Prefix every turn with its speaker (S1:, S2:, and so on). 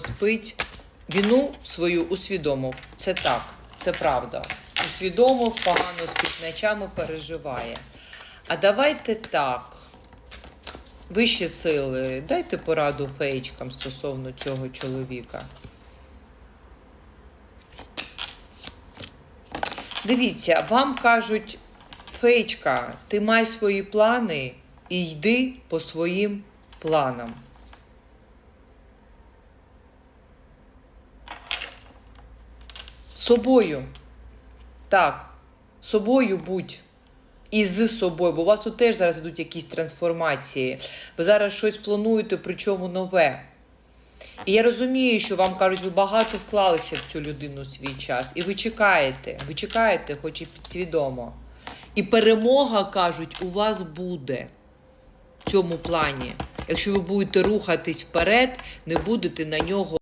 S1: спить, вину свою усвідомив. Це так, це правда. Усвідомив, погано спить ночами, переживає. А давайте так. Вищі сили, дайте пораду феєчкам стосовно цього чоловіка. Дивіться, вам кажуть, феєчка, ти май свої плани і йди по своїм планам. Собою. Так, собою будь. І з собою, бо у вас тут теж зараз йдуть якісь трансформації. Ви зараз щось плануєте, причому нове. І я розумію, що вам кажуть, ви багато вклалися в цю людину свій час. І ви чекаєте, ви чекаєте, хоч і підсвідомо. І перемога, кажуть, у вас буде в цьому плані. Якщо ви будете рухатись вперед, не будете на нього